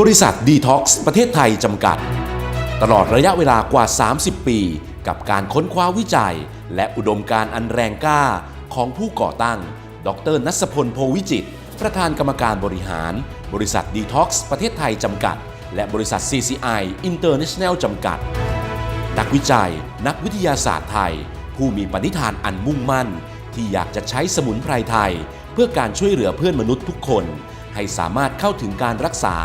บริษัทดีท็อกซ์ประเทศไทยจำกัด ตลอดระยะเวลากว่า 30 ปี กับการค้นคว้าวิจัย และอุดมการอันแรงกล้าของผู้ก่อตั้ง ดรนัสพลโพวิจิต ประธานกรรมการบริหาร บริษัทดีท็อกซ์ประเทศไทยจำกัด และบริษัท CCI International จำกัด นักวิจัย นักวิทยาศาสตร์ไทย ผู้มีปณิธานอันมุ่งมั่น ที่อยากจะใช้สมุนไพรไทย เพื่อการช่วยเหลือเพื่อนมนุษย์ทุกคน ให้สามารถเข้าถึงการรักษา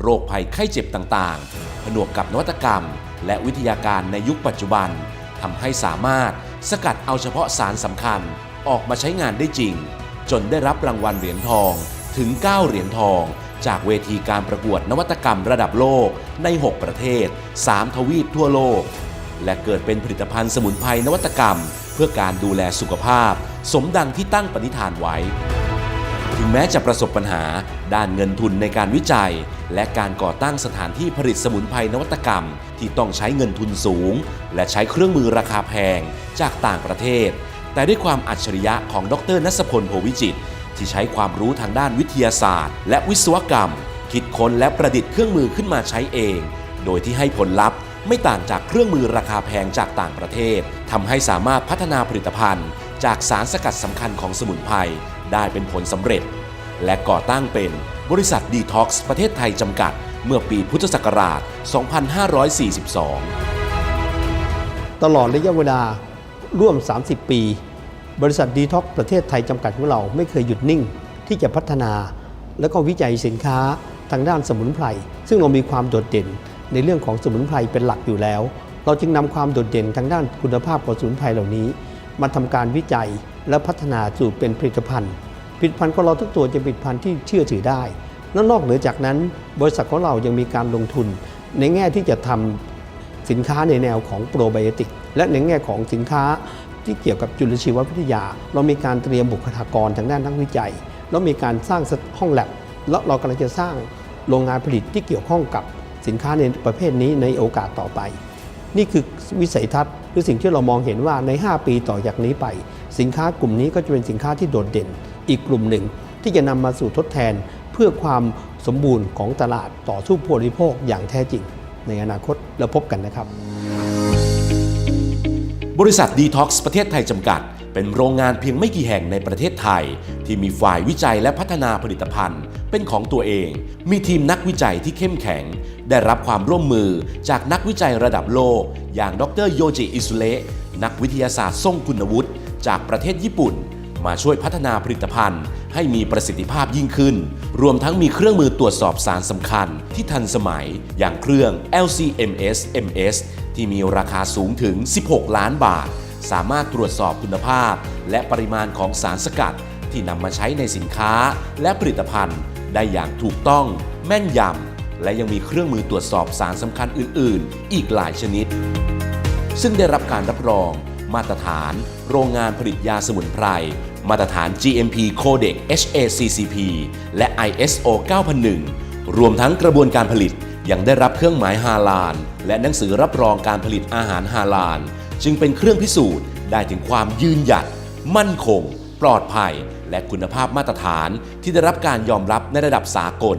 โรคภัยไข้เจ็บต่างๆ ผนวกกับนวัตกรรม และวิทยาการในยุคปัจจุบันทำให้สามารถสกัดเอาเฉพาะสารสำคัญออกมาใช้งานได้จริง จนได้รับรางวัลเหรียญทองถึง 9 เหรียญทอง จากเวทีการประกวดนวัตกรรมระดับโลกใน 6 ประเทศ 3 ทวีปทั่วโลก และเกิดเป็นผลิตภัณฑ์สมุนไพรนวัตกรรม เพื่อการดูแลสุขภาพ สมดังที่ตั้งปณิธานไว้ ถึงแม้จะประสบปัญหา ด้านเงินทุนในการวิจัย และการก่อตั้งสถานที่ผลิตสมุนไพรนวัตกรรม ที่ต้องใช้เงินทุนสูง และใช้เครื่องมือราคาแพงจากต่างประเทศ แต่ด้วยความอัจฉริยะของดรนัสพลโพวิจิต ที่ใช้ความรู้ทางด้านวิทยาศาสตร์ และวิศวกรรม คิดค้นและประดิษฐ์เครื่องมือขึ้นมาใช้เอง โดยที่ให้ผลลัพธ์ไม่ต่างจากเครื่องมือราคาแพงจากต่างประเทศทำให้สามารถพัฒนาผลิตภัณฑ์ จากสารสกัดสำคัญของสมุนไพรได้เป็นผลสำเร็จ และก่อตั้งเป็นบริษัทดีท็อกซ์ประเทศไทยจำกัด เมื่อปีพุทธศักราช 2542 ตลอดระยะเวลาร่วม 30 ปี บริษัทดีท็อกประเทศไทยจำกัดของเราไม่เคยหยุดนิ่งที่จะพัฒนา และก็วิจัยสินค้าทางด้านสมุนไพรซึ่งเรามีความโดดเด่นในเรื่องของสมุนไพรเป็นหลักอยู่แล้ว เราจึงนำความโดดเด่นทางด้านคุณภาพของสมุนไพรเหล่านี้ มาทำการวิจัยและพัฒนาสู่เป็นผลิตภัณฑ์ ผลิตภัณฑ์ของเราทุกตัวจะเป็นผลิตภัณฑ์ที่เชื่อถือได้ และนอกเหนือจากนั้น บริษัทของเรายังมีการลงทุน ในแง่ที่จะทำสินค้าในแนวของโปรไบโอติกและในแง่ของสินค้าที่เกี่ยวกับจุลชีววิทยา เรามีการเตรียมบุคลากรทางด้านนักวิจัย แล้วมีการสร้างห้องแลบแล้วเรากำลังจะสร้างโรงงานผลิตที่เกี่ยวข้องกับสินค้าในประเภทนี้ในโอกาสต่อไป นี่คือวิสัยทัศน์หรือสิ่งที่เรามองเห็นว่าใน 5 ปีต่อจากนี้ไป สินค้ากลุ่มนี้ก็จะเป็นสินค้าที่โดดเด่น อีกกลุ่มหนึ่ง ที่จะนำมาสู่ทดแทนเพื่อความสมบูรณ์ของตลาดต่อสู้ผู้บริโภคอย่างแท้จริง ในอนาคตแล้วพบกันนะครับ บริษัทดีท็อกซ์ประเทศไทยจำกัด เป็นโรงงานเพียงไม่กี่แห่งในประเทศไทย ที่มีฝ่ายวิจัยและพัฒนาผลิตภัณฑ์ เป็นของตัวเอง มีทีมนักวิจัยที่เข้มแข็ง ได้รับความร่วมมือจากนักวิจัยระดับโลก อย่างดรโยจิอิสุเละนักวิทยาศาสตร์ทรงคุณวุฒิจากประเทศญี่ปุ่น มาช่วยพัฒนาผลิตภัณฑ์ ให้มีประสิทธิภาพยิ่งขึ้น รวมทั้งมีเครื่องมือตรวจสอบสารสำคัญที่ทันสมัยอย่างเครื่อง LCMS MS ที่มีราคาสูงถึง 16 ล้านบาท สามารถตรวจสอบคุณภาพ และปริมาณของสารสกัด ที่นำมาใช้ในสินค้า และผลิตภัณฑ์ ได้อย่างถูกต้อง แม่นยำและยังมีเครื่องมือตรวจสอบสารสำคัญอื่น ๆ อีกหลายชนิด ซึ่งได้รับการรับรอง มาตรฐาน โรงงานผลิตยาสมุนไพร มาตรฐาน GMP Codex HACCP และ ISO 9001 รวมทั้งกระบวนการผลิตยังได้รับเครื่องหมายฮาลาล และหนังสือรับรองการผลิตอาหารฮาลาล จึงเป็นเครื่องพิสูจน์ได้ถึงความยืนหยัด มั่นคง ปลอดภัย และคุณภาพมาตรฐานที่ได้รับการยอมรับในระดับสากล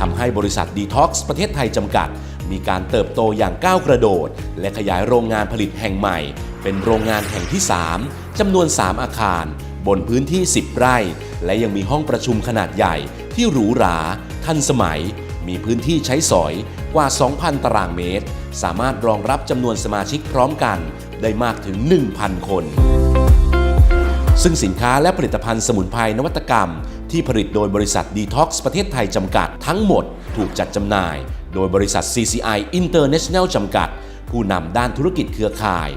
ทำให้บริษัทดีท็อกซ์ประเทศไทยจำกัด มีการเติบโตอย่างก้าวกระโดด และขยายโรงงานผลิตแห่งใหม่ เป็นโรงงานแห่งที่ 3 จำนวน 3 อาคาร บนพื้นที่ 10 ไร่ และยังมีห้องประชุมขนาดใหญ่ที่หรูหรา ทันสมัย มีพื้นที่ใช้สอยกว่า 2,000 ตารางเมตร สามารถรองรับจำนวนสมาชิกพร้อมกัน ได้มากถึง 1,000 คน ซึ่งสินค้าและผลิตภัณฑ์สมุนไพรนวัตกรรม ที่ผลิตโดยบริษัท Detox ประเทศไทยจำกัดทั้งหมดถูกจัดจำหน่าย โดยบริษัท CCI International จำกัด ผู้นำด้านธุรกิจเครือข่าย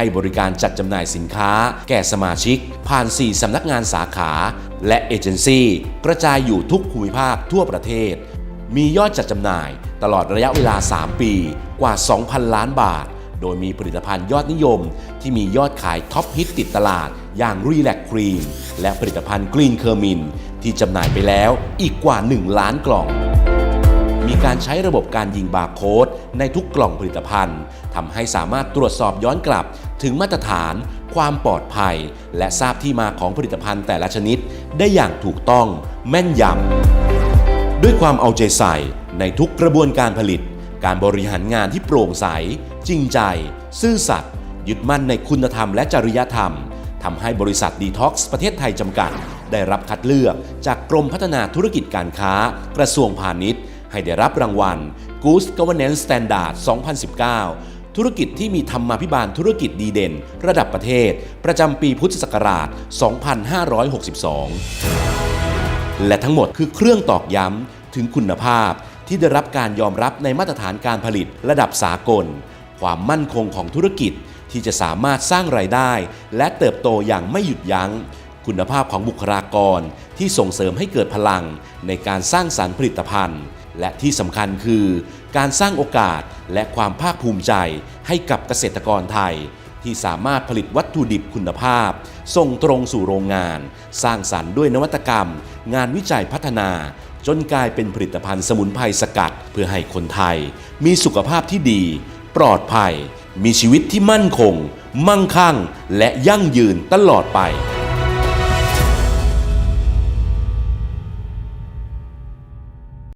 ให้บริการจัดจำหน่ายสินค้า แก่สมาชิก ผ่าน 4 สำนักงานสาขา และเอเจนซี่กระจายอยู่ทุกภูมิภาคทั่วประเทศ มียอดจัดจำหน่ายตลอดระยะเวลา 3 ปีกว่า 2,000 ล้านบาท โดยมีผลิตภัณฑ์ยอดนิยม ที่มียอดขายท็อปฮิตติดตลาด อย่างรีแลกครีมและผลิตภัณฑ์กรีนเคอร์มินที่จำหน่ายไปแล้วอีกกว่า 1 ล้านกล่อง มีการใช้ระบบการยิงบาร์โค้ดในทุกกล่องผลิตภัณฑ์ทำให้สามารถตรวจสอบย้อนกลับถึงมาตรฐาน ความปลอดภัย และทราบที่มาของผลิตภัณฑ์แต่ละชนิด ได้อย่างถูกต้องแม่นยำด้วยความเอาใจใส่ในทุกกระบวนการผลิต การบริหารงานที่โปร่งใส จริงใจ ซื่อสัตย์ยึดมั่นในคุณธรรมและจริยธรรมทำให้บริษัทดีท็อกซ์ประเทศไทยจำกัด ได้รับคัดเลือกจากกรมพัฒนาธุรกิจการค้า กระทรวงพาณิชย์ ให้ได้รับรางวัล Goose Governance Standard 2019 ธุรกิจที่มีธรรมาภิบาลธุรกิจดีเด่น ระดับประเทศ ประจำปีพุทธศักราช 2562 และทั้งหมดคือเครื่องตอกย้ำถึงคุณภาพที่ได้รับการยอมรับในมาตรฐานการผลิตระดับสากล ความมั่นคงของธุรกิจที่จะสามารถสร้างรายได้ และเติบโตอย่างไม่หยุดยัง้ง คุณภาพของบุคลากรที่ส่งเสริมให้เกิดพลังในการสร้างสารรค์ผลิตภัณฑ์ และที่สำคัญคือ การสร้างโอกาสและความภาคภูมิใจให้กับเกษตรกรไทย ที่สามารถผลิตวัตถุดิบคุณภาพ ส่งตรงสู่โรงงาน สร้างสรรค์ด้วยนวัตกรรม งานวิจัยพัฒนา จนกลายเป็นผลิตภัณฑ์สมุนไพรสกัด เพื่อให้คนไทย มีสุขภาพที่ดี ปลอดภัย มีชีวิตที่มั่นคง มั่งคั่ง และยั่งยืนตลอดไป